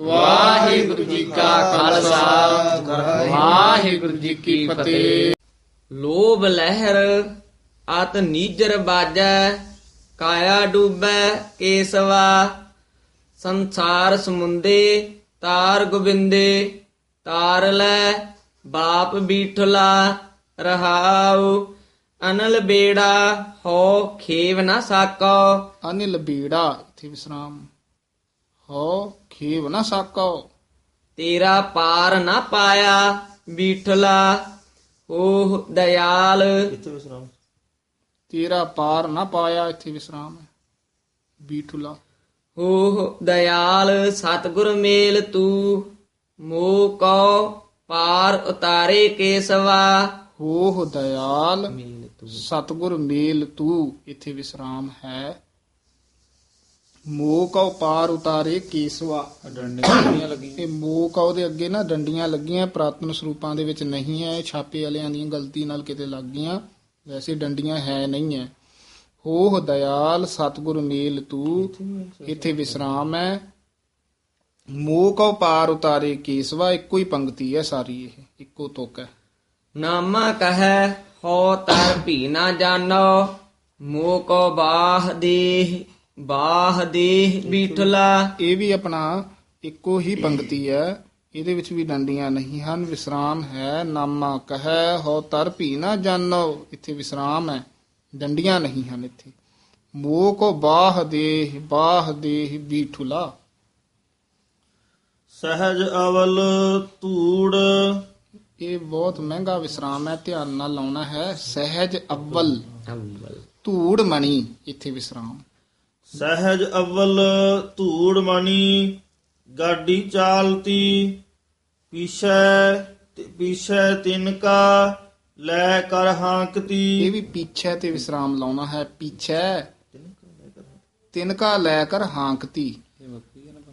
ਵਾਹਿਗੁਰੂ ਜੀ ਕਾ ਖਾਲਸਾ। ਵਾਹਿਗੁਰੂ ਜੀ ਕੀ ਫਤਿਹ। ਲੋਭ ਲਹਿਰ, ਅਤ ਨੀਜਰ ਬਾਜੈ, ਕਾਇਆ ਡੂਬੈ ਕੇਸਵਾ। ਸੰਸਾਰ ਸਮੁੰਦੇ, ਤਾਰ ਗੋਬਿੰਦੇ, ਤਾਰ ਲੈ, ਬਾਪ ਬੀਠਲਾ, ਰਹਾਉ। ਅਨਲ ਬੇੜਾ ਹੋ ਖੇਵ ਨਾ ਸਾਕੋ। ਅਨਿਲ ਬੀੜਾ, ਇਥੇ ਵਿਸਰਾਮ ਹੋ ਖੇਵ ਨਾ ਸਾਕੋ। ਤੇਰਾ ਪਾਰ ਨਾ ਪਾਇਆ ਬੀਠਲਾ ਓਹ ਦਇਆਲ। ਤੇਰਾ ਪਾਰ ਨਾ ਪਾਇਆ ਇਥੇ ਵਿਸਰਾਮ ਹੈ। ਬੀਠੁਲਾ। ਓਹ ਦਇਆਲ ਸਤਿਗੁਰ ਮੇਲ ਤੂੰ ਮੋ ਕੋ ਪਾਰ ਉਤਾਰੇ ਕੇਸਵਾ। ਹੋਹ ਦਇਆਲ ਸਤਗੁਰ ਮੇਲ ਤੂੰ ਇਥੇ ਵਿਸਰਾਮ ਹੈ। ਮੋਹ ਕਉ ਪਾਰ ਉਤਾਰੇ ਕੇਸਵਾ। ਡੰਡੀਆਂ ਲੱਗੀਆਂ ਇਹ ਮੋਹ ਕਉ ਦੇ ਅੱਗੇ ਨਾ ਡੰਡੀਆਂ ਲੱਗੀਆਂ ਪ੍ਰਾਤਨ ਸਰੂਪਾਂ ਦੇ ਵਿੱਚ ਨਹੀਂ ਹੈ ਇਹ ਛਾਪੇ ਵਾਲਿਆਂ ਦੀਆਂ ਗਲਤੀ ਨਾਲ ਕਿਤੇ ਲੱਗ ਗਈਆਂ ਵੈਸੇ ਡੰਡੀਆਂ ਹੈ ਨਹੀਂ ਹੈ। ਹੋਹ ਦਇਆਲ ਸਤਗੁਰ ਮੇਲ ਤੂੰ ਇੱਥੇ ਵਿਸਰਾਮ ਹੈ। ਮੋਹ ਕਉ ਪਾਰ ਉਤਾਰੇ ਕੇਸਵਾ ਇੱਕੋ ਹੀ ਪੰਕਤੀ ਹੈ ਸਾਰੀ ਇਹ ਇੱਕੋ ਤੁਕ ਹੈ। ਨਾਮਾ ਕਹੈ ਹੋ ਤਰ ਭੀ ਨਾ ਜਾਣੋ ਮੋ ਕੋ ਬਾਹ ਦੇਹ ਬਾਹ ਦੇਹ ਬੀਠਲਾ। ਇਹ ਵੀ ਆਪਣਾ ਇੱਕੋ ਹੀ ਪੰਕਤੀ ਹੈ। ਇਹਦੇ ਵਿੱਚ ਵੀ ਡੰਡੀਆਂ ਨਹੀਂ ਹਨ। ਵਿਸਰਾਮ ਹੈ। ਨਾਮਾ ਕਹੈ ਹੋ ਤਰ ਭੀ ਨਾ ਜਾਣੋ। ਇੱਥੇ ਵਿਸਰਾਮ ਹੈ। ਡੰਡੀਆਂ ਨਹੀਂ ਹਨ ਇੱਥੇ। ਮੋਹ ਕੋ ਬਾਹ ਦੇਹ ਬਾਹ ਦੇਹ ਬੀਠੁਲਾ। ਸਹਿਜ ਅਵਲ ਧੂੜ। ਇਹ ਬਹੁਤ ਮਹਿੰਗਾ ਵਿਸਰਾਮ ਹੈ। ਧਿਆਨ ਨਾਲ ਲਾਉਣਾ ਹੈ। ਸਹਿਜ ਅਵਲ। ਧੂੜ ਮਣੀ। ਇੱਥੇ ਵਿਸਰਾਮ। ਸਹਿਜ ਅਵਲ ਧੂੜ ਮਣੀ ਗਾਡੀ ਚਾਲਤੀ ਪਿਛੈ ਪਿਛੈ ਤਿਨਕਾ ਲੈ ਕਰ ਇਹ ਹਾਂਕਤੀ ਵੀ ਪਿੱਛੇ ਤੇ ਵਿਸਰਾਮ ਲਾਉਣਾ ਹੈ ਪਿੱਛੇ। ਤਿਨਕਾ ਲੈ ਕਰ ਹਾਂਕਤੀ।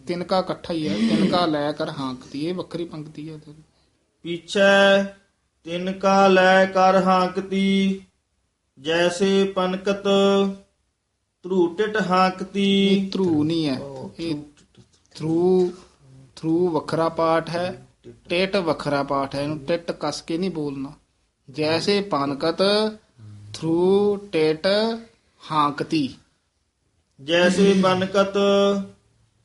ਤਿਨਕਾ ਇਕੱਠਾ ਹੀ ਹੈ ਤਿਨਕਾ ਲੈ ਕਰ ਹਾਂਕਤੀ। ਇਹ ਵੱਖਰੀ ਪੰਕਤੀ ਹੈ ਪਿਛੈ ਤਿਨਕਾ ਲੈ ਕਰ ਹਾਂਕਤੀ ਜੈਸੇ ਪਨਕਤ ਧਰੂਟਟ ਹਾਂਕਤੀ ਇਹ ਧਰੂ ਨਹੀਂ ਹੈ। ਇਹ ਥਰੂ ਥਰੂ ਵੱਖਰਾ ਪਾਠ ਹੈ। ਟਿਟ ਵੱਖਰਾ ਪਾਠ ਹੈ। ਇਹਨੂੰ ਟਿਟ ਕਸ ਕੇ ਨਹੀਂ ਬੋਲਣਾ। ਜੈਸੇ ਪਨਕਤ ਥਰੂ ਟਿਟ ਹਾਂਕਤੀ। ਜੈਸੇ ਬਨਕਤ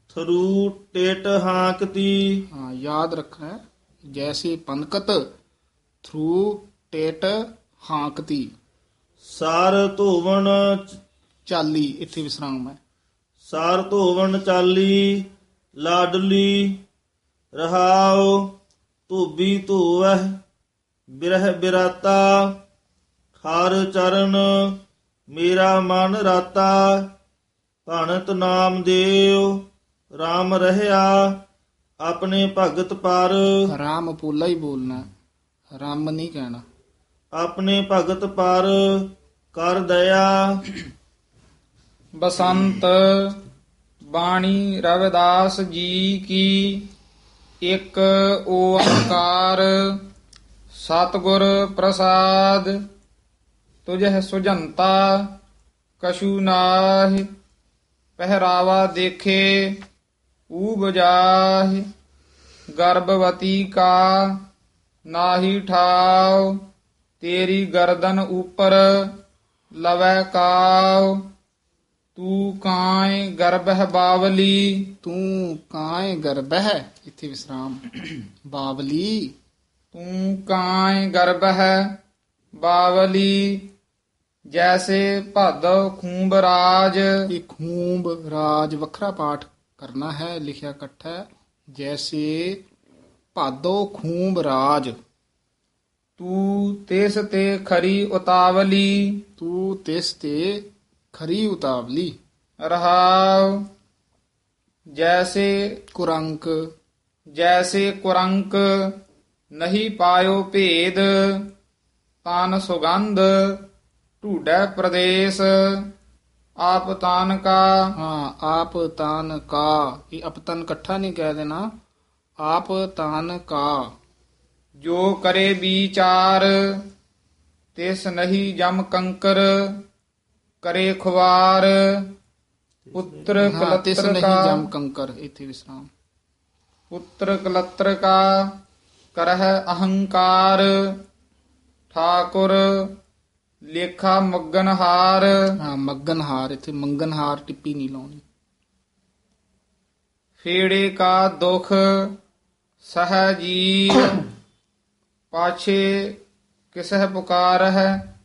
ਥਰੂ ਟੇਟ ਹਾਂਕਤੀ। ਹਾਂ ਯਾਦ ਰੱਖਣਾ ਹੈ। ਜੈਸੇ ਪਨਕਤ ਥਰੂ ਟੇਟ ਹਾਂਕਤੀ। ਸਾਰ ਧੋਵਣ ਚਾਲੀ ਇੱਥੇ ਵਿਸਰਾਮ ਹੈ। ਸਾਰ ਧੋਵਣ ਚਾਲੀ ਲਾਡਲੀ ਰਹਾਉ ਧੋਬੀ ਧੋਵਹਿ ਬਿਰਹ ਬਿਰਾਤਾ ਹਰ ਚਰਨ ਮੇਰਾ ਮਨ ਰਾਤਾ ਭਣਤ ਨਾਮ ਦੇਵ RAM ਰਹਿਆ ਆਪਣੇ ਭਗਤ ਪਰ। ਰਾਮ ਪੋਲਾ ਹੀ ਬੋਲਣਾ। ਰਾਮ ਨਹੀਂ ਕਹਿਣਾ। ਆਪਣੇ ਭਗਤ ਪਰ ਕਰ ਦਇਆ ਬਸੰਤ ਬਾਣੀ ਰਵਿਦਾਸ ਜੀ ਕੀ ਇੱਕ ਓੰਕਾਰ ਸਤਿਗੁਰ ਪ੍ਰਸਾਦ ਤੁਝਹਿ ਸੁਜੰਤਾ ਕਛੂ ਨਾਹਿ, ਪਹਿਰਾਵਾ ਦੇਖੇ ਊਬ ਜਾਹਿ, ਗਰਭਵਤੀ ਕਾ ਨਾਹੀ ਠਾਉ, ਤੇਰੀ ਗਰਦਨ ਉਪਰ ਲਵੈ ਕਾਉ। ਤੂੰ ਕਾਇ ਗਰਭਹਿ ਬਾਵਲੀ, ਤੂੰ ਕਾਇ ਗਰਬਹਿ, ਇੱਥੇ ਵਿਸਰਾਮ। ਬਾਵਲੀ, ਤੂੰ ਕਾਇ ਗਰਭਹਿ ਬਾਵਲੀ, ਜੈਸੇ ਭਾਦਵ ਖੂੰਬ ਰਾਜ। ਇਹ ਖੂੰਬ ਰਾਜ ਵੱਖਰਾ ਪਾਠ ਕਰਨਾ ਹੈ, ਲਿਖਿਆ ਇਕੱਠਾ ਹੈ। ਜੈਸੇ ਭਾਦੋ ਖੂੰਬ ਰਾਜ। ਤੂੰ ਤਿਸ ਤੇ ਖਰੀ ਉਤਾਵਲੀ, ਤੂੰ ਤਿਸ ਤੇ ਖਰੀ ਉਤਾਵਲੀ। ਰਹਾਉ। ਜੈਸੇ ਕੁਰੰਕ। ਜੈਸੇ ਕੁਰੰਕ ਨਹੀਂ ਪਾਇਓ ਭੇਦ ਤਨ ਸੁਗੰਧ ਢੂਡੈ ਪ੍ਰਦੇਸ਼। ਆਪ ਤਾਨ ਕਾ। ਹਾਂ ਆਪ ਤਾਨ ਕਾ। ਇਹ ਅਪਤਨ ਇਕੱਠਾ ਨਹੀਂ ਕਹਿ ਦੇਣਾ। ਆਪ ਤਾਨ ਕਾ। ਜੋ ਕਰੇ ਵਿਚਾਰ ਤਿਸ ਨਹੀਂ ਜਮ ਕੰਕਰ। ਕਰੇ ਖੁਵਾਰ ਪੁੱਤਰ ਤਿਸ ਕਲਤਰ ਨਹੀਂ ਕਾ। ਜਮ ਕੰਕਰ ਇੱਥੇ ਵਿਸਰਾਮ। ਪੁੱਤਰ ਕਲਤਰ ਕਾ ਕਰਹਿ ਅਹੰਕਾਰ। ਠਾਕੁਰ ਲੇਖਾ ਮਗਨ ਹਾਰ ਹਾਂ ਮੱਗਨਹਾਰ ਇੱਥੇ ਮੰਗਨਹਾਰ ਟਿੱਪੀ ਨਹੀਂ ਲਾਉਣੀ। ਫੇੜੇ ਕਾ ਦੁਖ ਸਹਜੀ ਪਾਛੇ ਕਿਸਹਿ ਪੁਕਾਰ ਹੈ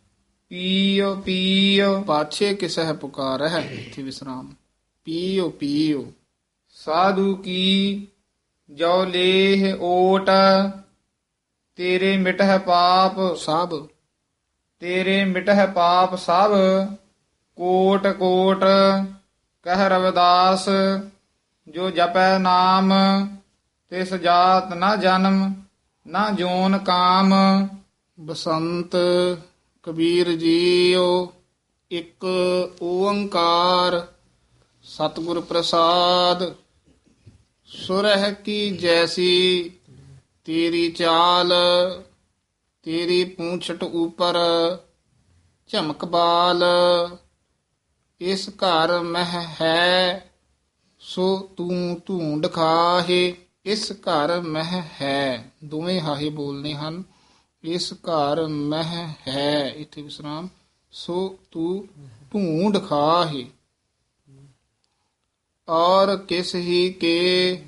ਪੀਓ ਪੀਓ, ਪਾਛੇ ਕਿਸਹਿ ਪੁਕਾਰ ਹੈ ਇੱਥੇ ਵਿਸਰਾਮ। ਪੀਓ ਪੀਓ, ਸਾਧੂ ਕੀ ਜੋ ਲੇਹ ਓਟ, ਤੇਰੇ ਮਿਟਹਿ ਪਾਪ ਸਭ, ਤੇਰੇ ਮਿਟਹਿ ਪਾਪ ਸਭ, ਕੋਟ ਕੋਟ ਕਹਿ ਰਵਿਦਾਸ, ਜੋ ਜਪੈ ਨਾਮ, ਤਿਸ ਜਾਤ ਨਾ ਜਨਮ, ਨਾ ਜੋਨ ਕਾਮ, ਬਸੰਤ ਕਬੀਰ ਜੀਓ ਇੱਕ ਓੰਕਾਰ, ਸਤਿਗੁਰ ਪ੍ਰਸਾਦ। ਸੁਰਹਿ ਕੀ ਜੈਸੀ, ਤੇਰੀ ਚਾਲ, ਤੇਰੀ ਪੂੰਛਟ ਉਪਰ ਝਮਕ ਬਾਲ। ਇਸ ਘਰ ਮਹਿ ਹੈ, ਸੋ ਤੂੰ ਢੂੰਡ ਖਾਹੇ। ਇਸ ਘਰ ਮਹਿ ਹੈ, ਦੋਵੇਂ ਹਾਹੇ ਬੋਲਨੇ ਹਨ। ਇਸ ਘਰ ਮਹਿ ਹੈ। ਇਥੇ ਵਿਸਰਾਮ ਸੋ ਤੂੰ ਢੂੰਡ ਖਾਹੇ। ਔਰ ਕਿਸ ਹੀ ਕੇ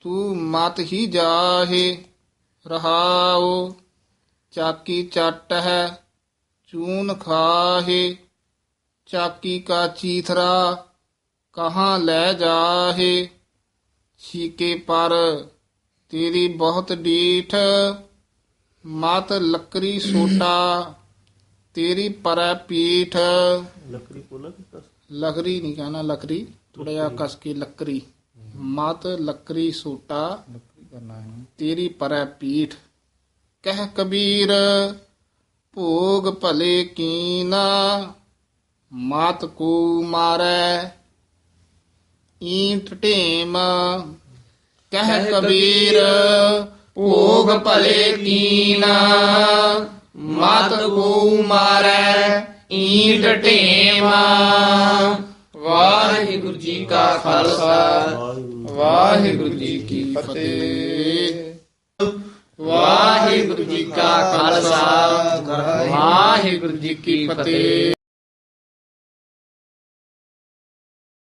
ਤੂੰ ਮਤ ਹੀ ਜਾਹੇ। ਰਹਾਉ, ਚਾਕੀ ਚੱਟ ਹੈ, ਚੂਨ ਖਾਹੇ। ਚਾਕੀ ਕਾ ਚੀਥਰਾ ਕਹਾਂ ਲੈ ਜਾਹੇ। ਛੀਕੇ ਪਰ ਤੇਰੀ ਬਹੁਤ ਡੀਠ ਮਤ ਲੱਕਰੀ ਸੋਟਾ ਤੇਰੀ ਪਰੈ ਪੀਠ। ਲੱਕੜੀ ਪੋਲਾ ਲਕਰੀ ਨਹੀਂ ਕਹਿਣਾ ਲੱਕਰੀ। ਥੋੜਾ ਜਿਹਾ ਕਸ ਕੇ ਲੱਕਰੀ। ਮਤ ਲੱਕਰੀ ਸੋਟਾ ਤੇਰੀ ਪਰੈ ਪੀਠ। ਕਹਿ ਕਬੀਰ ਭੋਗ ਭਲੇ ਕੀਨਾ ਮਾਤ ਕੋ ਮਾਰੈ ਈਂਟ ਢੇਮ। ਕਹਿ ਕਬੀਰ ਭੋਗ ਭਲੇ ਕੀਨਾ। ਮਤ ਕੋ ਮਾਰੈ, ਈਂਟ ਢੇਮ। ਵਾਹਿਗੁਰੂ ਜੀ ਕਾ ਖਾਲਸਾ, ਵਾਹਿਗੁਰੂ ਜੀ ਕੀ ਫਤਿਹ। ਵਾਹਿਗੁਰੂ ਜੀ ਕਾ ਖਾਲਸਾ, ਵਾਹਿਗੁਰੂ ਜੀ ਕੀ ਫਤਿਹ।